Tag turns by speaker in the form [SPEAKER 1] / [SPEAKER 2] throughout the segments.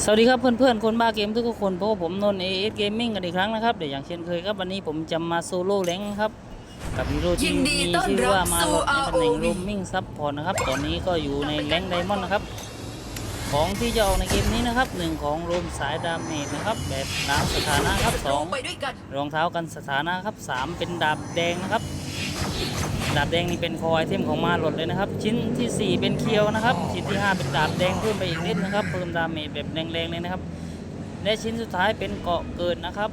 [SPEAKER 1] สวัสดีครับเพื่อนๆ คนบ้าเกมทุกๆคนพบกับผมนนท์เอเอสเกมมิ่งกันอีกครั้งนะครับเดี๋ยวอย่างเช่นเคยครับวันนี้ผมจะมาโซโล่แรงค์ครับ กับฮีโร่ที่
[SPEAKER 2] ยินดี
[SPEAKER 1] มี
[SPEAKER 2] ต้อน
[SPEAKER 1] ชื่อ
[SPEAKER 2] รับ
[SPEAKER 1] ว่ามา
[SPEAKER 2] สู่
[SPEAKER 1] หลดในตำแหน่ง
[SPEAKER 2] ROV
[SPEAKER 1] รูมมิ่งซับพอร์ตนะครับ ตอนนี้ก็อยู่ในแรงค์ไดมอนด์นะครับ ของที่จะออกในเกมนี้นะครับหนึ่งของรูมสายดาเมจนะครับแบบดาบสถานะครับสอง
[SPEAKER 2] ไปด้วยกัน
[SPEAKER 1] รองเท้ากันสถานะครับสามเป็นดาบแดงนะครับ ดาบแดงนี่เป็นคอไอเทมของมาหลดเลยนะครับ ชิ้นทีสี่ 4 เป็นเคียวนะครับ ชิ้นที่ 5 เป็นดาบแดงเพิ่มไปอีกนิดนะครับ เพิ่มดาเมจแบบแรงๆเลยนะครับ และชิ้นสุดท้ายเป็นเกาะเกิดนะครับ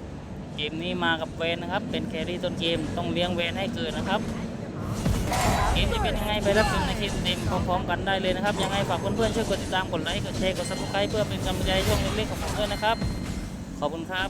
[SPEAKER 1] เกมนี้มากับเวนนะครับ เป็นแครี่ต้นเกมต้องเลี้ยงเวนให้เกิดนะครับ เกมจะเป็นยังไงไปรับชมในคลิปเต็มพร้อมๆกันได้เลยนะครับ ยังไงฝากเพื่อนๆช่วยกดติดตาม กดไลค์ กดแชร์ กดซับสไครต์เพื่อเป็นกำลังใจช่องเล็กๆของผมด้วยนะครับ ขอบคุณครับ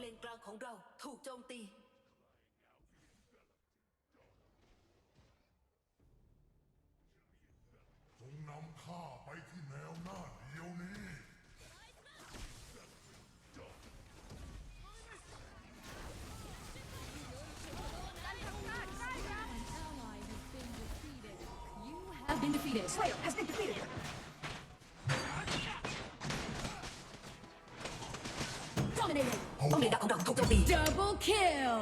[SPEAKER 2] เลนกลางของเราถูกโจมตี
[SPEAKER 3] จ
[SPEAKER 2] ง
[SPEAKER 3] นำข้าไปที่แนวหน้าเดียวนี้
[SPEAKER 4] An ally has been defeated. You have been defeated.
[SPEAKER 2] Slayer has been defeated ป้อมเลนดักของเราถูกโจมตี
[SPEAKER 4] Double kill.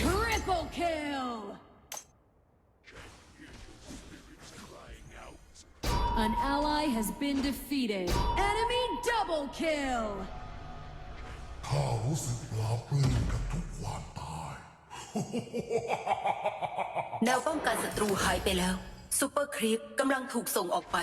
[SPEAKER 4] Triple kill. An ally has been defeated. Enemy double kill.
[SPEAKER 3] ข้ารู้สึกปลาปลื้มกับทุกความตาย
[SPEAKER 2] แนวป้องกันศัตรูหายไปแล้วซูเปอร์ครีปกำลังถูกส่งออกไป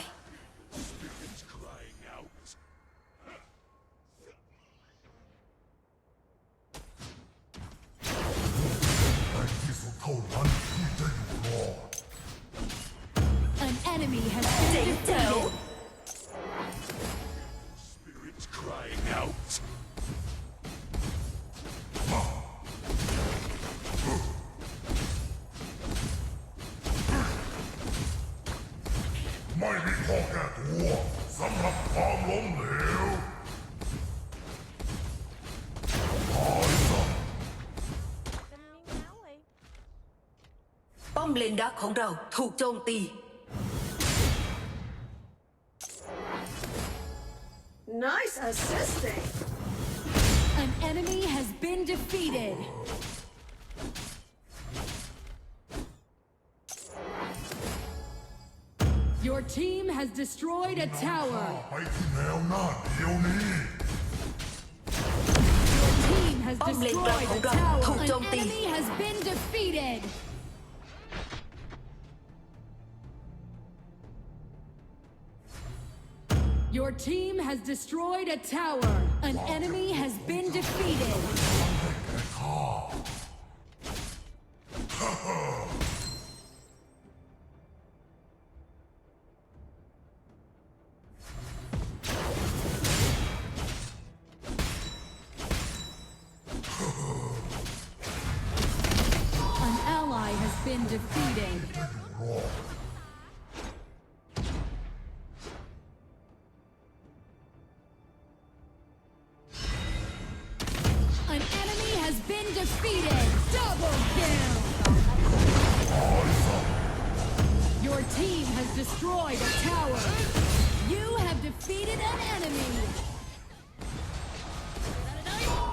[SPEAKER 3] ไม่มีข้อแก้ตัวสำหรับความล้มเหลวหายซะ
[SPEAKER 2] ป้อมเลนดักของเราถูกโจมตี
[SPEAKER 5] Nice assisting.
[SPEAKER 4] An enemy has been defeated. team has destroyed a tower.
[SPEAKER 3] ไปที่แนวหน้าเดี๋ยวนี้
[SPEAKER 4] Your team has
[SPEAKER 2] ป้อมเลนกลาง
[SPEAKER 4] destroyed
[SPEAKER 2] ของ
[SPEAKER 4] a
[SPEAKER 2] เรา
[SPEAKER 4] tower.
[SPEAKER 2] ถูก
[SPEAKER 4] An
[SPEAKER 2] โจมตี
[SPEAKER 4] enemy has been defeated. Your team has destroyed a tower. An enemy has been defeated. destroyed a tower. You have defeated an enemy.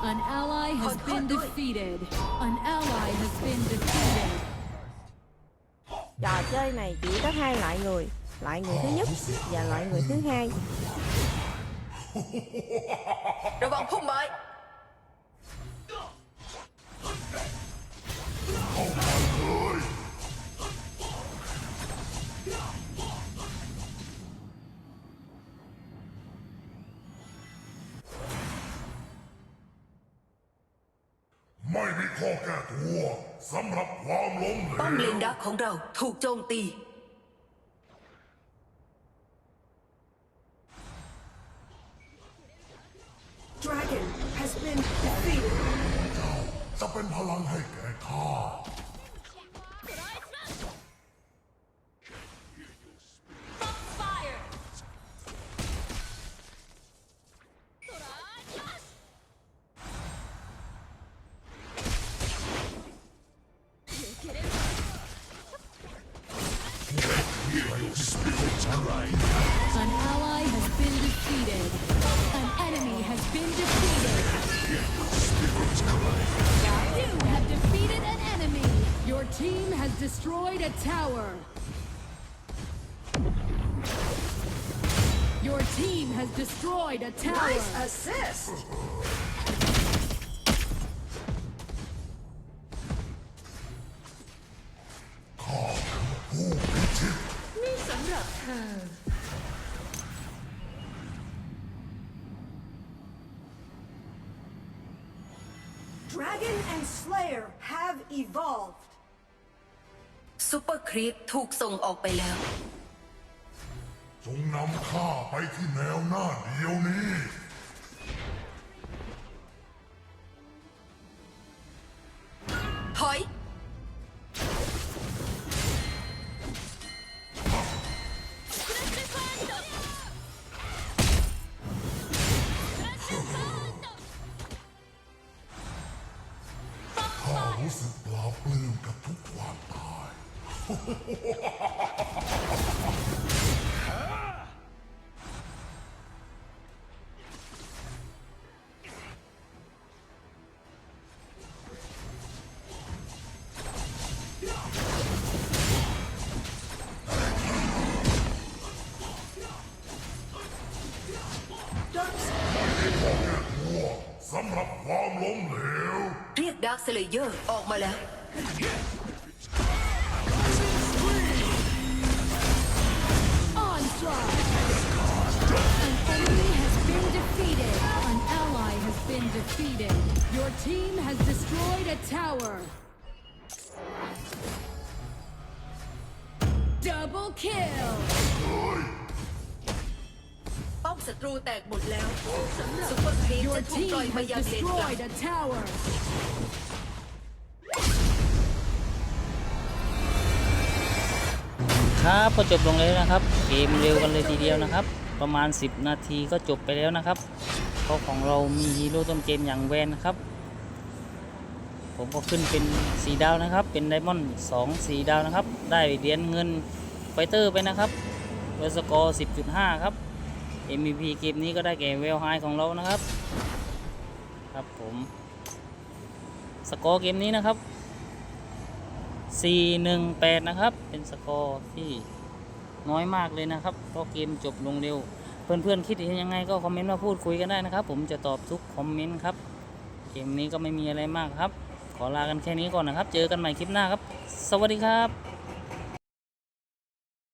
[SPEAKER 4] An ally has been defeated. An ally has been defeated.
[SPEAKER 6] Trò chơi này chỉ có hai loại người, loại người thứ nhất và loại người thứ hai.
[SPEAKER 3] đồ bọn phun bại. สำหรับความล้มเหล
[SPEAKER 2] ป้อมเล
[SPEAKER 3] วน
[SPEAKER 2] ดักของเราถูกโจมตี
[SPEAKER 5] Dragon has been defeated.
[SPEAKER 3] จะเป็นพลังให้แก่ข้า
[SPEAKER 4] destroyed a tower. Your team has destroyed a tower.
[SPEAKER 5] Nice assist.
[SPEAKER 3] ผู้พิชิต
[SPEAKER 2] นี่สำหรับเธอ
[SPEAKER 5] Dragon and Slayer have evolved.
[SPEAKER 2] ซูเปอร์ครีปถูกส่งออกไปแล้ว
[SPEAKER 3] จงนำข้าไปที่แนวหน้าเดี๋ยวนี้
[SPEAKER 2] ถอย
[SPEAKER 3] สำหรับความล้มเหลว
[SPEAKER 2] เรียกดาร์คสเลเยอร์ออกมาแล้ว
[SPEAKER 4] team has destroyed a tower. Double kill!
[SPEAKER 2] ป้อมศัตรูแตกหมดแล้วซูเปอร์ครีป
[SPEAKER 4] Your
[SPEAKER 2] จะถูก
[SPEAKER 4] team
[SPEAKER 2] ปล่อยมา
[SPEAKER 4] has
[SPEAKER 2] ยังเลนกลาง
[SPEAKER 4] destroyed a tower.
[SPEAKER 1] ครับก็จบลงแล้วนะครับ เกมเร็วกันเลยทีเดียวนะครับ ประมาณ 10 นาทีก็จบไปแล้วนะครับเพราะของเรามีฮีโร่ต้นเกมอย่างแวนนะครับ ผมก็ขึ้นเป็นสีดาวนะครับ เป็นไดมอนด์สองสีดาวนะครับ ได้เหรียญเงินไฟเตอร์ไปนะครับเวสกอร์สิบจุดห้าครับ MVP เกมนี้ก็ได้แก่เวลไฮของเรานะครับ ครับผมสกอร์เกมนี้นะครับสี่หนึ่งแปดนะครับ เป็นสกอร์ที่น้อยมากเลยนะครับ เพราะเกมจบลงเร็ว เพื่อนๆคิดเห็นยังไงก็คอมเมนต์มาพูดคุยกันได้นะครับ ผมจะตอบทุกคอมเมนต์ครับ เกมนี้ก็ไม่มีอะไรมากครับ ขอลากันแค่นี้ก่อนนะครับ เจอกันใหม่คลิปหน้าครับ สวัสดีครับ